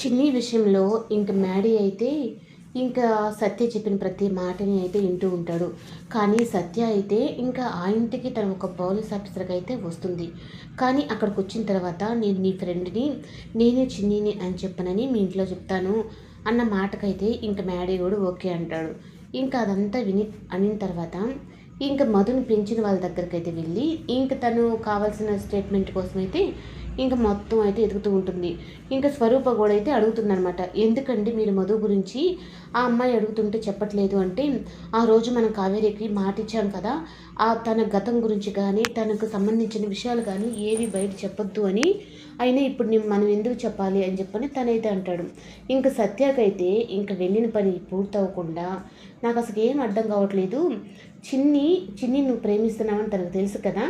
చిన్ని విషయంలో ఇంక మ్యాడీ అయితే ఇంకా సత్య చెప్పిన ప్రతి మాటని అయితే వింటూ ఉంటాడు. కానీ సత్య అయితే ఇంకా ఆ ఇంటికి తను ఒక పోలీస్ ఆఫీసర్కి అయితే వస్తుంది. కానీ అక్కడికి వచ్చిన తర్వాత నేను నీ ఫ్రెండ్ని నేనే చిన్నీని అని చెప్పనని మీ ఇంట్లో చెప్తాను అన్న మాటకైతే ఇంకా మ్యాడీ కూడా ఓకే అంటాడు. ఇంకా అదంతా విని అనిన తర్వాత ఇంకా మధుని పెంచిన వాళ్ళ దగ్గరికి అయితే వెళ్ళి ఇంకా తను కావాల్సిన స్టేట్మెంట్ కోసం అయితే ఇంకా మొత్తం అయితే ఎదుగుతూ ఉంటుంది. ఇంకా స్వరూప కూడా అయితే అడుగుతుందనమాట ఎందుకండి మీరు మధు గురించి ఆ అమ్మాయి అడుగుతుంటే చెప్పట్లేదు అంటే ఆ రోజు మనం కావేరికి మాటిచ్చాం కదా ఆ తన గతం గురించి కానీ తనకు సంబంధించిన విషయాలు కానీ ఏవి బయట చెప్పొద్దు అని అయినా ఇప్పుడు మనం ఎందుకు చెప్పాలి అని చెప్పని తనైతే అంటాడు. ఇంకా సత్యాకైతే ఇంకా వెళ్ళిన పని పూర్తవకుండా నాకు అసలు ఏం అర్థం కావట్లేదు. చిన్ని చిన్ని నువ్వు ప్రేమిస్తున్నావని తనకు తెలుసు కదా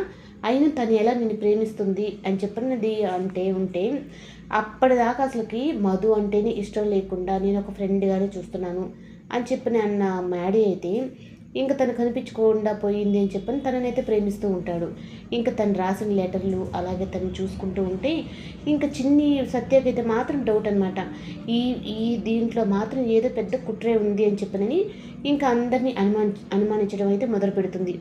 అయినా తను ఎలా నేను ప్రేమిస్తుంది అని చెప్పినది అంటే ఉంటే అప్పటిదాకా అసలుకి మధు అంటేనే ఇష్టం లేకుండా నేను ఒక ఫ్రెండ్గానే చూస్తున్నాను అని చెప్పిన అన్న మ్యాడీ అయితే ఇంకా తను కనిపించకుండా పోయింది అని చెప్పని తననైతే ప్రేమిస్తూ ఉంటాడు. ఇంకా తను రాసిన లెటర్లు అలాగే తను చూసుకుంటూ ఉంటే ఇంకా చిన్ని సత్యకైతే మాత్రం డౌట్ అనమాట ఈ ఈ దీంట్లో మాత్రం ఏదో పెద్ద కుట్రే ఉంది అని చెప్పనని ఇంకా అందరినీ అనుమాని అనుమానించడం అయితే మొదలు పెడుతుంది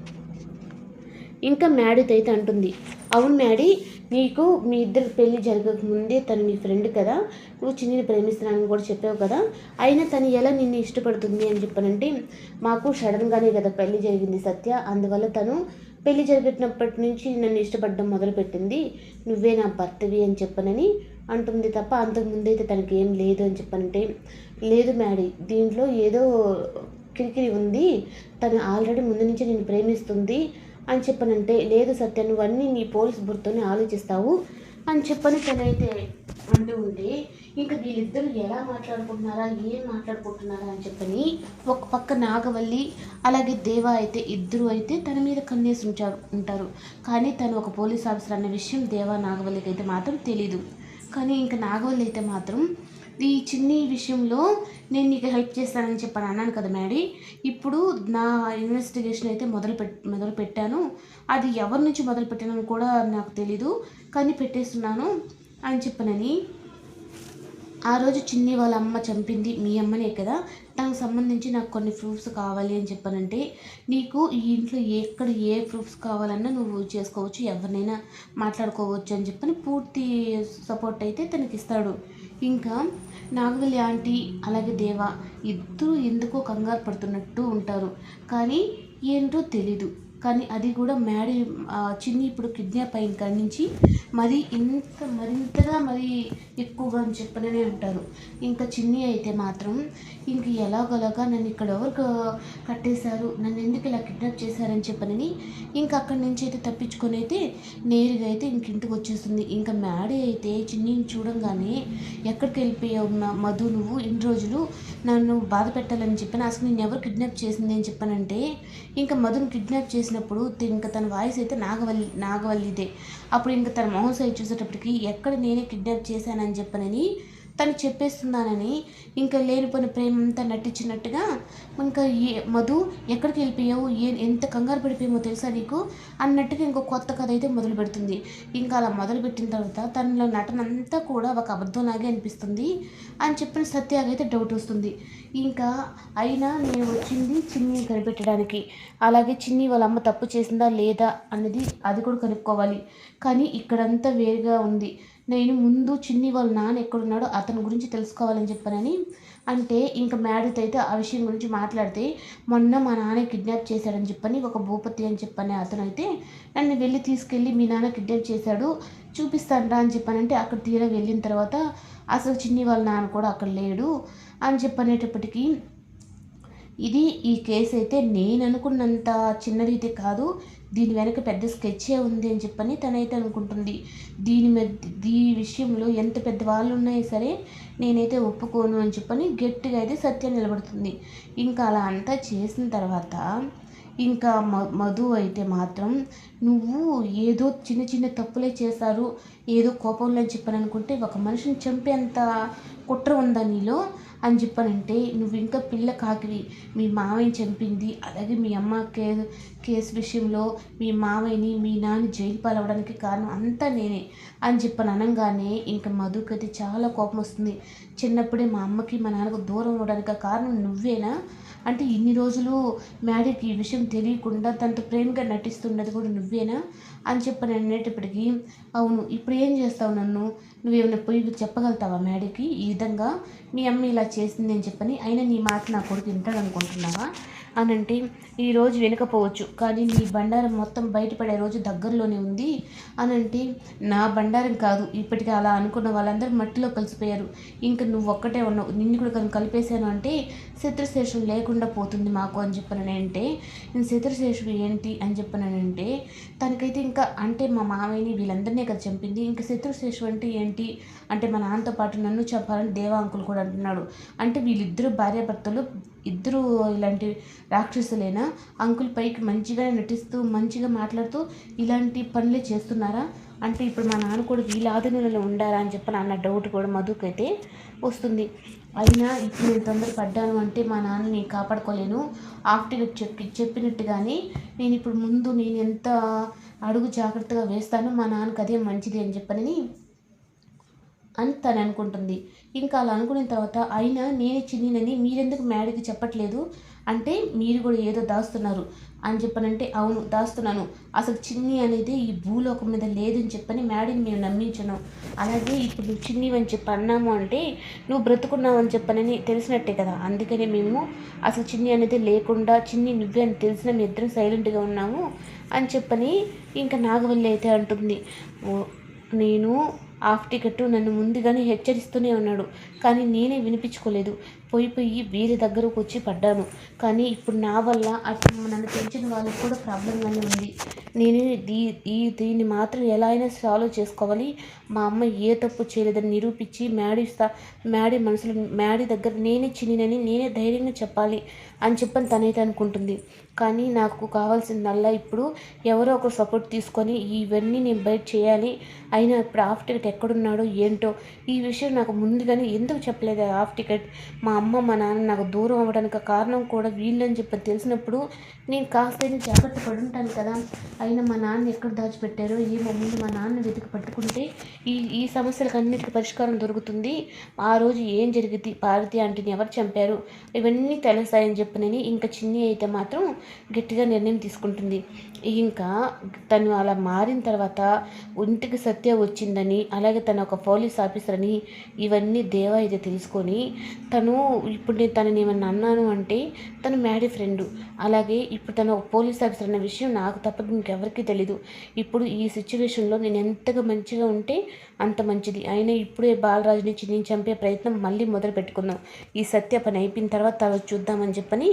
ఇంకా మ్యాడీతో అయితే అంటుంది. అవును మ్యాడీ నీకు మీ ఇద్దరు పెళ్ళి జరగక ముందే తను నీ ఫ్రెండ్ కదా? నువ్వు చిన్నిని ప్రేమిస్తున్నానని కూడా చెప్పావు కదా? అయినా తను ఎలా నిన్ను ఇష్టపడుతుంది అని చెప్పానంటే మాకు సడన్గానే కదా పెళ్ళి జరిగింది సత్య. అందువల్ల తను పెళ్ళి జరిగినప్పటి నుంచి నన్ను ఇష్టపడడం మొదలుపెట్టింది. నువ్వే నా భర్తవి అని చెప్పనని అంటుంది తప్ప అంతకుముందు అయితే తనకి ఏం లేదు అని చెప్పనంటే లేదు మ్యాడీ దీంట్లో ఏదో కిరికిరి ఉంది. తను ఆల్రెడీ ముందు నుంచి నేను ప్రేమిస్తుంది. అని చెప్పనంటే లేదు సత్య నువ్వన్నీ నీ పోలీస్ బుర్తోనే ఆలోచిస్తావు అని చెప్పని తనైతే అంటూ ఉంటే ఇంకా వీళ్ళిద్దరు ఎలా మాట్లాడుకుంటున్నారా ఏం మాట్లాడుకుంటున్నారా అని చెప్పని ఒక పక్క నాగవల్లి అలాగే దేవ అయితే ఇద్దరు అయితే తన మీద కన్నేసి ఉంచారు ఉంటారు. కానీ తను ఒక పోలీస్ ఆఫీసర్ అన్న విషయం దేవ నాగవల్లికి అయితే మాత్రం తెలీదు. కానీ ఇంకా నాగవల్లి అయితే మాత్రం ఈ చిన్ని విషయంలో నేను నీకు హెల్ప్ చేస్తానని చెప్పని అన్నాను కదా మేడీ ఇప్పుడు నా ఇన్వెస్టిగేషన్ అయితే మొదలు పెట్ మొదలు పెట్టాను. అది ఎవరి నుంచి మొదలు పెట్టానని కూడా నాకు తెలీదు. కానీ పెట్టేస్తున్నాను అని చెప్పనని. ఆ రోజు చిన్ని వాళ్ళ అమ్మ చంపింది మీ అమ్మనే కదా. దానికి సంబంధించి నాకు కొన్ని ప్రూఫ్స్ కావాలి అని చెప్పానంటే నీకు ఈ ఇంట్లో ఎక్కడ ఏ ప్రూఫ్స్ కావాలన్నా నువ్వు చేసుకోవచ్చు ఎవరినైనా మాట్లాడుకోవచ్చు అని చెప్పని పూర్తి సపోర్ట్ అయితే తనకి ఇస్తాడు ఇంకా నాగవల్లి ఆంటీ అలాగే దేవ ఇద్దరు ఎందుకో కంగారు పడుతున్నట్టు ఉంటారు. కానీ ఏంటో తెలీదు. కానీ అది కూడా మ్యాడీ చిన్ని ఇప్పుడు కిడ్నాప్ అయిన కాడి నుంచి మరి ఇంత మరింతగా మరి ఎక్కువగా అని చెప్పననే ఉంటారు. ఇంకా చిన్ని అయితే మాత్రం ఇంక ఎలాగోలాగా నన్ను ఇక్కడ ఎవరు కట్టేశారు నన్ను ఎందుకు ఇలా కిడ్నాప్ చేశారని చెప్పనని ఇంకా అక్కడి నుంచి అయితే తప్పించుకొని అయితే నేరుగా అయితే ఇంక ఇంటికి వచ్చేస్తుంది. ఇంకా మ్యాడీ అయితే చిన్నిని చూడంగానే ఎక్కడికి వెళ్ళిపోయావు మధు నువ్వు? ఇన్ని రోజులు నన్ను బాధ పెట్టాలని చెప్పాను అసలు నేను ఎవరు కిడ్నాప్ చేసింది అని చెప్పానంటే ఇంకా మధుని కిడ్నాప్ చేసినప్పుడు ఇంకా తన వాయిస్ అయితే నాగవల్లి నాగవల్లిదే. అప్పుడు ఇంకా తన మొహం సైడ్ చూసేటప్పటికి ఎక్కడ నేనే కిడ్నాప్ చేశానని చెప్పనని తను చెప్పేస్తున్నానని ఇంకా లేనిపోయిన ప్రేమ అంతా నటించినట్టుగా ఇంకా ఏ మధు ఎక్కడికి వెళ్ళిపోయావు? ఏ ఎంత కంగారు పడిపోయామో తెలుసా నీకు? అన్నట్టుగా ఇంకో కొత్త కథ అయితే మొదలు పెడుతుంది. ఇంకా అలా మొదలు పెట్టిన తర్వాత తనలో నటన అంతా కూడా ఒక అబద్ధంలాగే అనిపిస్తుంది అని చెప్పిన సత్యాగైతే డౌట్ వస్తుంది. ఇంకా అయినా నేను వచ్చింది చిన్ని కనిపెట్టడానికి అలాగే చిన్ని వాళ్ళ అమ్మ తప్పు చేసిందా లేదా అన్నది అది కూడా కనుక్కోవాలి. కానీ ఇక్కడంతా వేరుగా ఉంది. నేను ముందు చిన్ని వాళ్ళ నాన్న ఎక్కడున్నాడో అతని గురించి తెలుసుకోవాలని చెప్పానని అంటే ఇంకా మ్యాడీతో అయితే ఆ విషయం గురించి మాట్లాడితే మొన్న మా నాన్న కిడ్నాప్ చేశాడని చెప్పని ఒక భూపతి అని చెప్పని అతను అయితే నన్ను వెళ్ళి తీసుకెళ్ళి మీ నాన్న కిడ్నాప్ చేశాడు చూపిస్తానరా అని చెప్పానంటే అక్కడ తీరా వెళ్ళిన తర్వాత అసలు చిన్ని వాళ్ళ నాన్న కూడా అక్కడ లేడు అని చెప్పనేటప్పటికీ ఇది ఈ కేసు అయితే నేను అనుకున్నంత చిన్నది అయితే కాదు. దీని వెనక పెద్ద స్కెచ్చే ఉంది అని చెప్పని తనైతే అనుకుంటుంది. దీని మీద ఈ విషయంలో ఎంత పెద్ద వాళ్ళు ఉన్నాయి సరే నేనైతే ఒప్పుకోను అని చెప్పని గట్టిగా అయితే సత్యం నిలబడుతుంది. ఇంకా అలా అంతా చేసిన తర్వాత ఇంకా మ మధు అయితే మాత్రం నువ్వు ఏదో చిన్న చిన్న తప్పులే చేశారు ఏదో కోపంలో అని చెప్పని అనుకుంటే ఒక మనిషిని చంపేంత కుట్ర ఉందా నీలో? అని చెప్పానంటే నువ్వు ఇంకా పిల్ల కాకివి. మీ మావయ్యని చంపింది. అలాగే మీ అమ్మ కే కేసు విషయంలో మీ మావయ్యని మీ నాన్న జైలు పాలవడానికి కారణం అంతా నేనే. అని చెప్పని అనగానే ఇంకా మధుకైతే చాలా కోపం వస్తుంది. చిన్నప్పుడే మా అమ్మకి మా నాన్నకు దూరం అవ్వడానికి కారణం నువ్వేనా? అంటే ఇన్ని రోజులు మ్యాడీకి ఈ విషయం తెలియకుండా తనతో ప్రేమగా నటిస్తున్నది కూడా నువ్వేనా? అని చెప్పని అనేటప్పటికీ అవును ఇప్పుడు ఏం చేస్తావు నన్ను? నువ్వేమైనా పోయి చెప్పగలుగుతావా మ్యాడీకి ఈ విధంగా మీ అమ్మ ఇలా చేసింది అని చెప్పని అయినా నీ మాట నా కొడుకు వింటాడు అనుకుంటున్నావా? అని అంటే ఈరోజు వినకపోవచ్చు. కానీ నీ బండారం మొత్తం బయటపడే రోజు దగ్గరలోనే ఉంది. అని అంటే నా బండారం కాదు. ఇప్పటికీ అలా అనుకున్న వాళ్ళందరూ మట్టిలో కలిసిపోయారు. ఇంకా నువ్వు ఒక్కటే ఉన్నావు. నిన్ను కూడా కనుక కలిపేశాను అంటే శత్రుశేషం లేకుండా పోతుంది మాకు అని చెప్పానంటే నేను శత్రుశేషం ఏంటి అని చెప్పానంటే తనకైతే ఇంకా అంటే మా మామయ్యని వీళ్ళందరినీ కదా చంపింది. ఇంకా శత్రుశేషం అంటే ఏంటి? అంటే మా నాన్నతో పాటు నన్ను చెప్పాలని దేవా అంకులు కూడా అంటున్నాడు. అంటే వీళ్ళిద్దరు భార్యాభర్తలు ఇద్దరు ఇలాంటి రాక్షసులైనా? అంకుల్ పైకి మంచిగా నటిస్తూ మంచిగా మాట్లాడుతూ ఇలాంటి పనులే చేస్తున్నారా? అంటే ఇప్పుడు మా నాన్న కూడా వీళ్ళ ఆధీనంలో ఉండారా అని చెప్పి అన్న డౌట్ కూడా మధుకైతే వస్తుంది. అయినా ఇప్పుడు నేను తొందర పడ్డాను అంటే మా నాన్నని కాపాడుకోలేను. ఆఫ్టర్ చెప్పి చెప్పినట్టుగానే నేను ఇప్పుడు ముందు నేను ఎంత అడుగు జాగ్రత్తగా వేస్తానో మా నాన్నకి అదే మంచిది అని చెప్పని అని తను అనుకుంటుంది. ఇంకా అలా అనుకున్న తర్వాత అయినా నేనే చిన్నినని మీరెందుకు మ్యాడీకి చెప్పట్లేదు? అంటే మీరు కూడా ఏదో దాస్తున్నారు. అని చెప్పనంటే అవును దాస్తున్నాను. అసలు చిన్ని అనేది ఈ భూలోకం మీద లేదని చెప్పని మ్యాడీని మేము నమ్మించను. అలాగే ఇప్పుడు నువ్వు చిన్నివని చెప్పి అన్నాము అంటే నువ్వు బ్రతుకున్నావు అని చెప్పనని తెలిసినట్టే కదా. అందుకనే మేము అసలు చిన్ని అనేది లేకుండా చిన్ని నువ్వే అని తెలిసిన మీ ఇద్దరం సైలెంట్గా ఉన్నాము అని చెప్పని ఇంకా నాగవల్లి అయితే అంటుంది. నేను ఆఫ్ టికెట్టు నన్ను ముందుగానే హెచ్చరిస్తూనే ఉన్నాడు. కానీ నేనే వినిపించుకోలేదు. పోయి పోయి వీరి దగ్గరకు వచ్చి పడ్డాను. కానీ ఇప్పుడు నా వల్ల అటు నన్ను పెంచిన వాళ్ళకి కూడా ప్రాబ్లంగానే ఉంది. నేను దీ ఈ దీన్ని మాత్రం ఎలా అయినా సాల్వ్ చేసుకోవాలి. మా అమ్మ ఏ తప్పు చేయలేదని నిరూపించి మ్యాడీ స్థా మ్యాడీ మనసులో మ్యాడీ దగ్గర నేనే చిన్నినని నేనే ధైర్యంగా చెప్పాలి అని చెప్పని తనైతే అనుకుంటుంది. కానీ నాకు కావాల్సిందల్లా ఇప్పుడు ఎవరో ఒక సపోర్ట్ తీసుకొని ఇవన్నీ నేను బయట చేయాలి. అయినా ఇప్పుడు హాఫ్ టికెట్ ఎక్కడున్నాడో ఏంటో ఈ విషయం నాకు ముందుగానే ఎందుకు చెప్పలేదు హాఫ్ టికెట్ మా అమ్మ మా నాన్న నాకు దూరం అవ్వడానికి కారణం కూడా వీళ్ళని చెప్పి తెలిసినప్పుడు నేను కాస్తైనా జాగ్రత్త పడి ఉంటాను కదా. అయినా మా నాన్న ఎక్కడ దాచిపెట్టారో ఈ ముందు మా నాన్న వెతికి పట్టుకుంటే ఈ ఈ సమస్యలకు అన్నిటికీ పరిష్కారం దొరుకుతుంది. ఆ రోజు ఏం జరిగింది? పార్వతి ఆంటీని ఎవరు చంపారు? ఇవన్నీ తెలుస్తాయని చెప్పినని ఇంకా చిన్ని అయితే మాత్రం గట్టిగా నిర్ణయం తీసుకుంటుంది. ఇంకా తను అలా మారిన తర్వాత ఇంటికి సత్య వచ్చిందని అలాగే తను ఒక పోలీస్ ఆఫీసర్ అని ఇవన్నీ దేవా అయితే తెలుసుకొని తను ఇప్పుడు నేను తనని ఏమన్నా అన్నాను అంటే తను మ్యాడీ ఫ్రెండ్. అలాగే ఇప్పుడు తను పోలీస్ ఆఫీసర్ అన్న విషయం నాకు తప్ప ఇంకెవరికీ తెలీదు. ఇప్పుడు ఈ సిచ్యువేషన్లో నేను ఎంతగా మంచిగా ఉంటే అంత మంచిది. అయినా ఇప్పుడే బాలరాజుని చిన్ని చంపే ప్రయత్నం మళ్ళీ మొదలు పెట్టుకుందాం ఈ సత్య పని అయిపోయిన తర్వాత తర్వాత చూద్దామని చెప్పని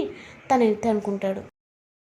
తనైతే అనుకుంటాడు?